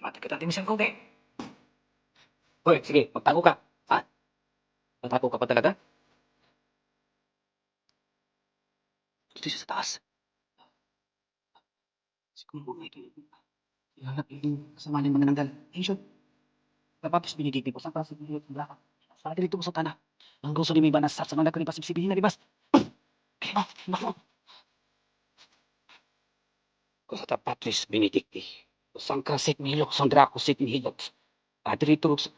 Mati ka natin isang konti. Hoy, sige, magtago ka. Ha? Magtago ka pa talaga? Dito siya sa taas. Siguro mga ito. Ihanap yung kasama ng mga nanggal. Ayun siya. Kapapis binigiti ko. Saan para sa binigiti ko? Sa dito mo sa tanah. Ang gusto ni may banasat sa mga nagkani pasibsibihin na libas. Kaya mo, naku. Ko sa sa...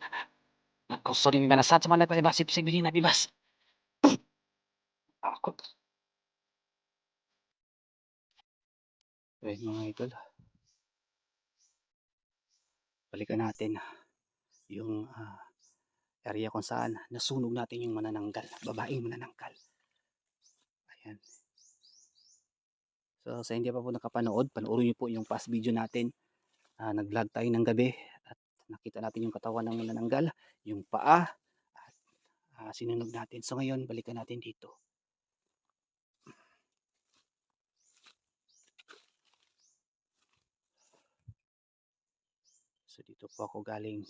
Ang gusto ni may banasat sa mga nagkani pasibsibihin na libas. Ako. Well, mga idol. Balikan natin yung ah, area kung saan nasunog natin yung manananggal, babaeng manananggal. Ayan. So sa hindi pa po nakapanood, panoorin niyo po yung past video natin. Ah, nag-vlog tayo ng gabi at nakita natin yung katawan ng manananggal, yung paa at ah, sinunog natin. So ngayon, balikan natin dito. So dito po ako galing.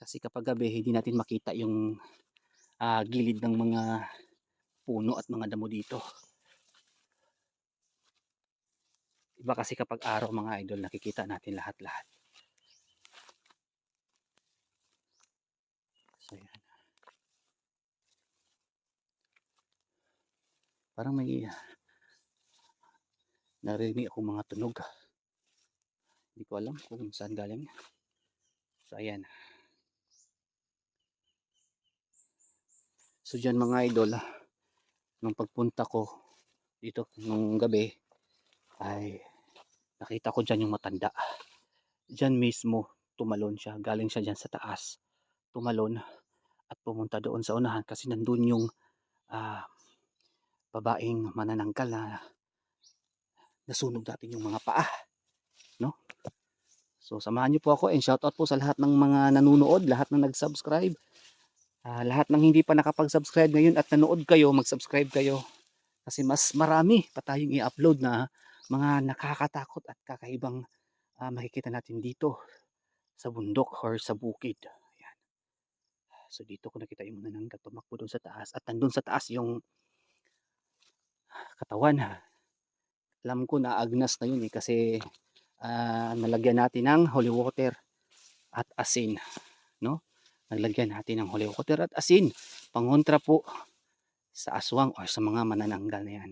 Kasi kapag gabi, hindi natin makita yung ah, gilid ng mga puno at mga damo dito. Iba kasi kapag araw mga idol, nakikita natin lahat-lahat. So yan. Parang may narinig akong mga tunog. Hindi ko alam kung saan galing. So ayan. So dyan mga idol, ah, nung pagpunta ko dito nung gabi, ay nakita ko dyan yung matanda. Dyan mismo, tumalon siya. Galing siya dyan sa taas. Tumalon at pumunta doon sa unahan kasi nandun yung ah, babaeng mananangkal na nasunog natin yung mga paa. No? So samahan niyo po ako and shoutout po sa lahat ng mga nanonood, lahat na nag-subscribe. Ah, lahat ng hindi pa nakapag-subscribe ngayon at nanood kayo, mag-subscribe kayo. Kasi mas marami pa tayong i-upload na mga nakakatakot at kakaibang ah, makikita natin dito sa bundok or sa bukid. Ayan. So dito ko nakita yung manananggal tumakbo doon sa taas at nandun sa taas yung katawan. Alam ko na agnas na yun eh kasi ah, nalagyan natin ng holy water at asin. No? Naglagyan natin ng holy water at asin. Pangontra po sa aswang or sa mga manananggal na yan.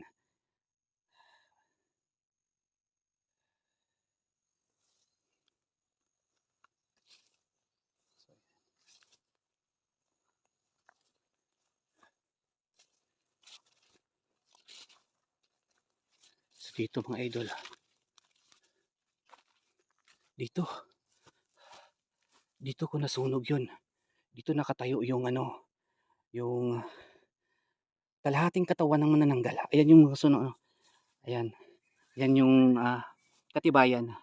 Dito mga idol. Dito. Dito ko nasunog yun. Dito nakatayo yung ano, yung kalahating katawan ng manananggal. Ayan yung sunog. Ayan. Ayan yung ah, katibayan.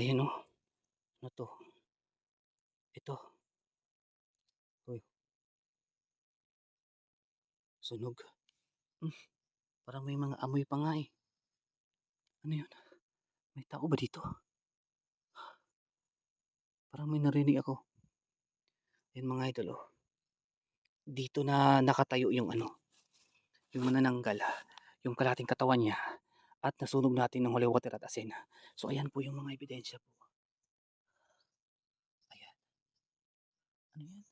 Ayan o. Ano to? Ito. Uy. Sunog. Hmm. Parang may mga amoy pa nga eh. Ano yun? May tao ba dito? Parang may narinig ako. Yan mga idol oh. Dito na nakatayo yung ano. Yung manananggal. Yung kalating katawan niya. At nasunog natin ng holy water at asin. So ayan po yung mga ebidensya po. Ayan. Ano yan?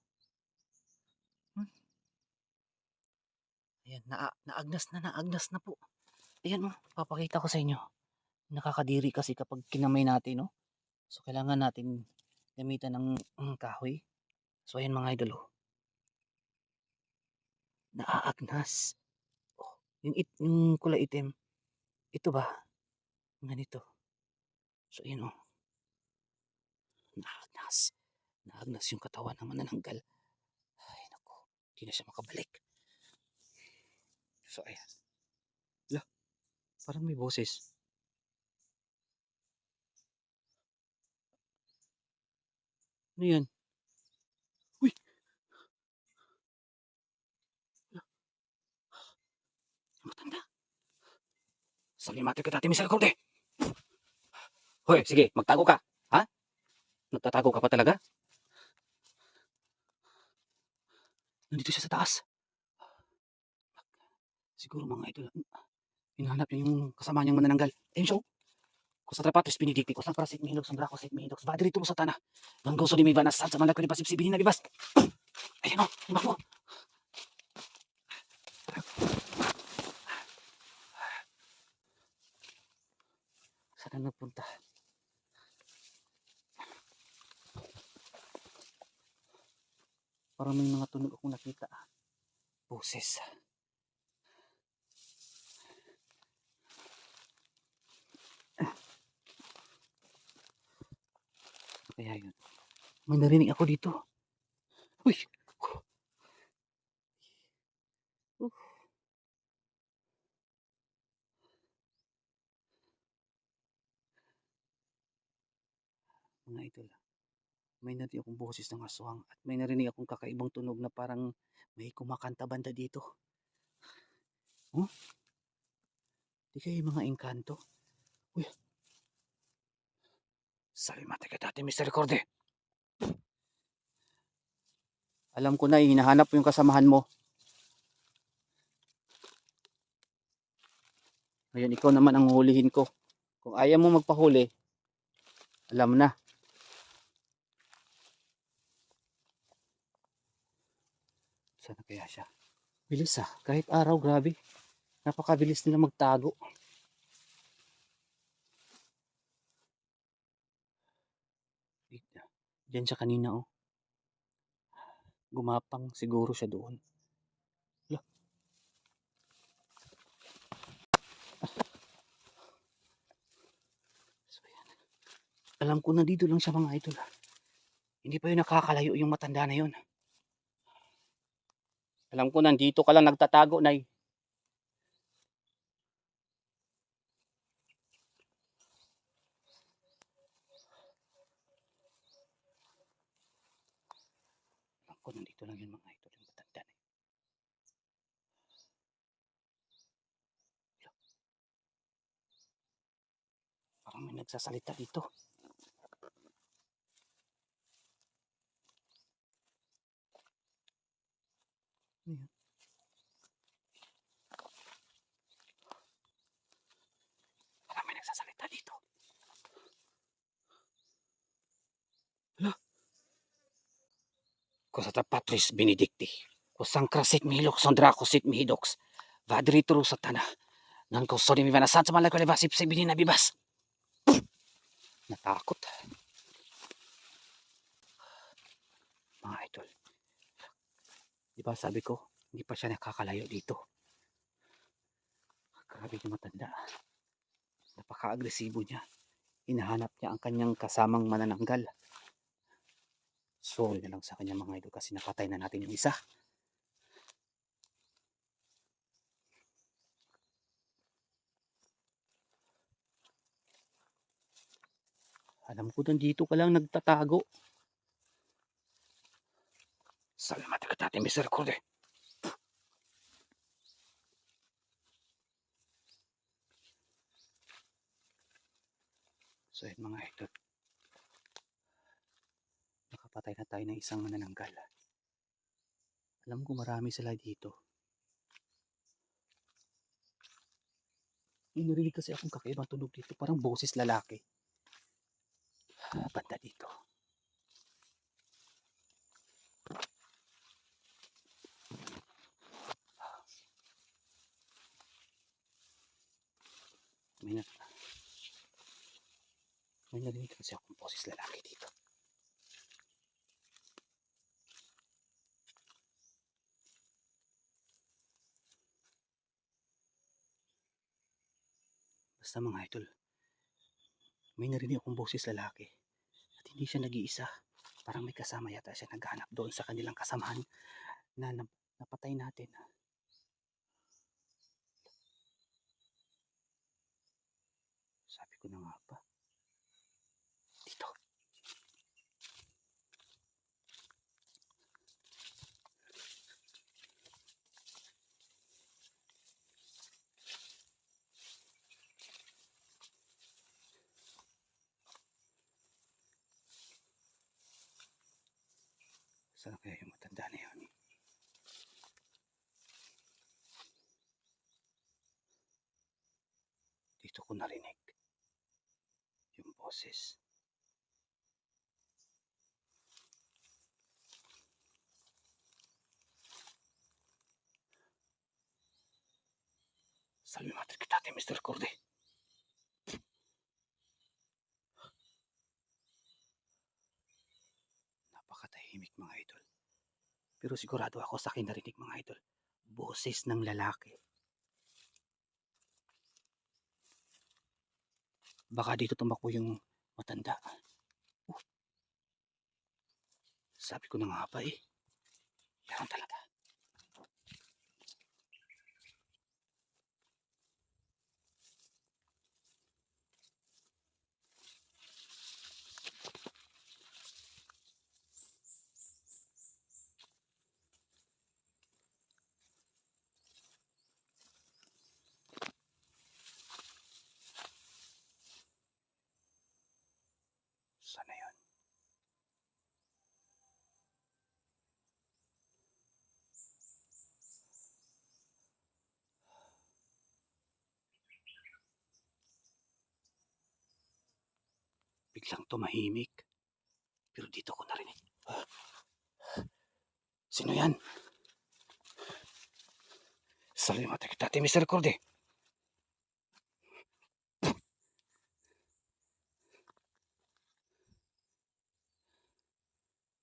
Ayan, na naagnas na, naagnas na po. Ayan oh, papakita ko sa inyo. Nakakadiri kasi kapag kinamay natin, no? So, kailangan natin gamitan ng mm, kahoy. So, ayan mga idol, oh. Naaagnas. Oh, yung, it, yung kulay itim. Ito ba? Ganito. So, ayan, oh. Naagnas. Naagnas yung katawan ng manananggal. Ay, naku. Hindi na siya makabalik. So, ayan. Lah, parang may boses. Ano yan? Uy! Matanda. Sabi mati ka dati misal konti. Hoy, sige, magtago ka. Ha? Nagtatago ka pa talaga? Nandito siya sa taas. Siguro mga idol, hinahanap niya yung kasama niyang manananggal. Ayun siya. oh. Kung sa trapatos, pinidikti ko. Saan para si Mihinog, sa Draco, si Mihinog. Badri tulo sa tana. Nang gusto ni Mivana, saan sa malag ko ni Pasipsibinin na bibas. Ayun o, ibak mo. Saan na nagpunta? Parang may mga tunog akong nakita. Boses. Kaya yun. May narinig ako dito. Uy! Uh. Mga idol, may narinig akong boses ng aswang at may narinig akong kakaibang tunog na parang may kumakanta banda dito. Huh? Di kayo mga engkanto? Uy! Salimate ka dati, Mr. Recorde. Alam ko na, eh, hinahanap yung kasamahan mo. Ngayon, ikaw naman ang hulihin ko. Kung ayaw mo magpahuli, alam na. Sana kaya siya? Bilis ah. Kahit araw, grabe. Napakabilis nila magtago. Diyan siya kanina oh. Gumapang siguro siya doon. Ala. So, yan. Alam ko na dito lang siya mga idol. ah. Hindi pa yun nakakalayo yung matanda na yun. Alam ko nandito ka lang nagtatago, Nay. Alam nandito lang yun mga idol, yung matanda na yun. Parang may nagsasalita dito. Ano yun? Parang may nagsasalita dito. Hala. Kusata patris benedicti. Kusang krasit mihilok sondrako sit mihidoks. Vadri turu sa tana. Nan ko sorry mi vanasat sa malay ko levasip sa binin na bibas. Natakot. Mga idol. Di ba sabi ko, hindi pa siya nakakalayo dito. Grabe yung matanda. Napaka-agresibo niya. Hinahanap niya ang kanyang kasamang manananggal. Sorry na lang sa kanya mga idol kasi napatay na natin yung isa. Alam ko nandito ka lang nagtatago. Salamat ka dati, Mr. Corde. So yun mga idol. Nakapatay na tayo ng isang manananggal. Alam ko marami sila dito. May narinig kasi akong kakaibang tunog dito. Parang boses lalaki. Ah, Banda dito. May na... May narinig kasi akong boses lalaki dito. Basta mga idol, may narinig akong boses lalaki. At hindi siya nag-iisa. Parang may kasama yata siya naghanap doon sa kanilang kasamahan na nap- napatay natin. Sabi ko na nga Saan kaya yung matanda na yun? Dito ko narinig yung boses. Salve Mater Kitate, Mr. Cordy. Napakatahimik mga idol. Pero sigurado ako sa akin narinig mga idol. Boses ng lalaki. Baka dito tumakbo yung matanda. Oh. Sabi ko na nga ba eh. Yan talaga. Sana yun. Biglang tumahimik. Pero dito ko narinig. Sino yan? Salimate kita, Mr. Cordy.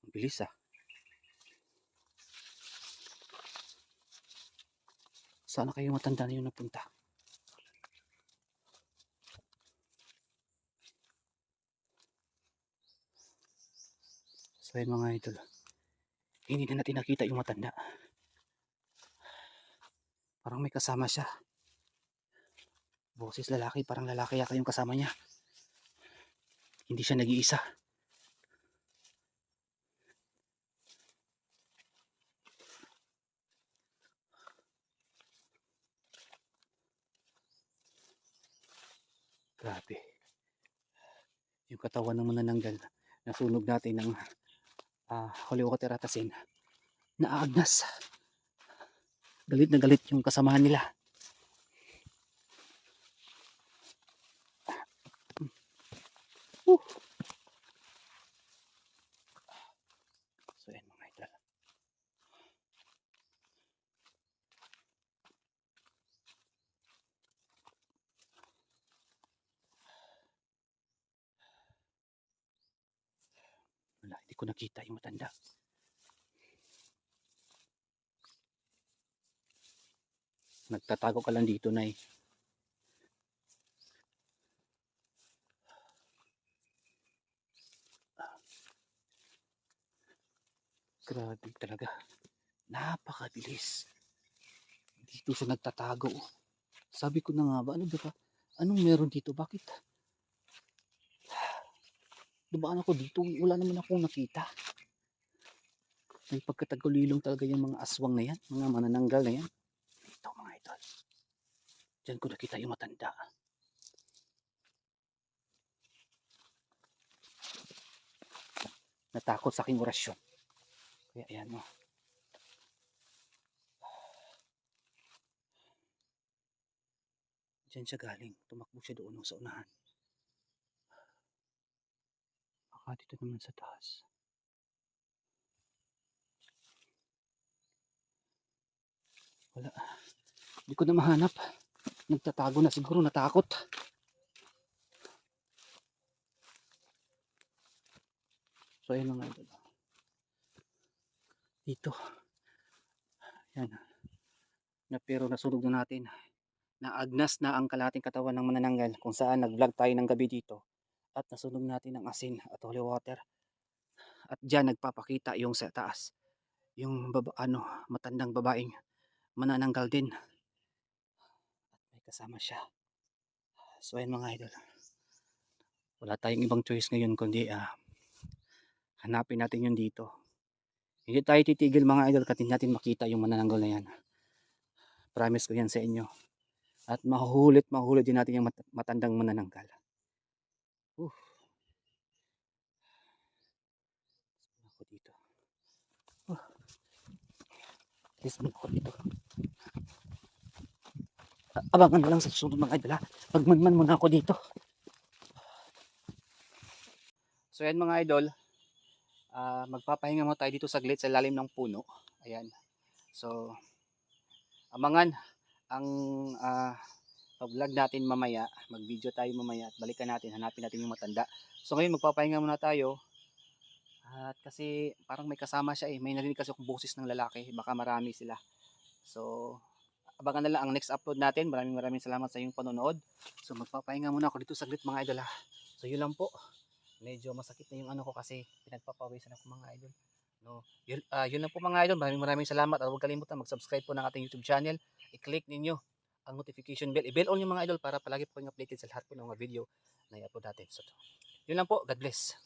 Ang bilis ah. Sana kayo matanda na yung napunta. So yun mga idol. Hindi na natin nakita yung matanda. Parang may kasama siya. Boses lalaki, parang lalaki yata yung kasama niya. Hindi siya nag-iisa. Grabe. Yung katawan ng manananggal, nasunog natin ng uh, holy water at asin. Naagnas. Galit na galit yung kasamahan nila. Uh. So yan mga idol. Wala, hindi ko nakita yung matanda. Nagtatago ka lang dito, Nay. Grabe talaga. Napakabilis. Dito siya nagtatago. Sabi ko na nga ba, ano ba? Anong meron dito? Bakit? Dumaan ako dito, wala naman akong nakita. May pagkatagulilong talaga yung mga aswang na yan, mga manananggal na yan. Ito mga idol. Diyan ko nakita yung matanda. Natakot sa aking orasyon. Kaya ayan mo. Diyan siya galing. Tumakbo siya doon sa unahan. Baka dito naman sa taas. Wala. Hindi ko na mahanap. Nagtatago na siguro, natakot. So, ayun mga idol. Dito. Yan. Na pero nasunog na natin. Naagnas na ang kalating katawan ng manananggal kung saan nag-vlog tayo ng gabi dito. At nasunog natin ang asin at holy water. At diyan nagpapakita yung sa taas. Yung baba, ano, matandang babaeng manananggal din. At may kasama siya. So ayun mga idol. Wala tayong ibang choice ngayon kundi ah, hanapin natin yun dito. Hindi tayo titigil mga idol kasi natin makita yung manananggal na yan. Promise ko yan sa inyo. At mahuhulit, mahuhulit din natin yung mat- matandang manananggal. Uh. Ako dito. Ako dito. A- Abangan na lang sa susunod mga idol ha. Magmanman muna ako dito. So yan mga idol. ah magpapahinga mo tayo dito saglit sa lalim ng puno. Ayan. So, amangan ang ah pag-vlog natin mamaya. Mag-video tayo mamaya at balikan natin. Hanapin natin yung matanda. So ngayon magpapahinga muna tayo. At kasi parang may kasama siya eh. May narinig kasi akong boses ng lalaki. Baka marami sila. So, abangan na lang ang next upload natin. Maraming maraming salamat sa iyong panonood. So, magpapahinga muna ako dito saglit mga idol ha. So, yun lang po. Medyo masakit na yung ano ko kasi pinagpapawisan ako mga idol. No, yun, ah, yun lang po mga idol. Maraming maraming salamat. At huwag kalimutan mag-subscribe po ng ating YouTube channel. I-click ninyo ang notification bell. I-bell on yung mga idol para palagi po kayong updated sa lahat po ng mga video na i-upload natin. So, yun lang po. God bless.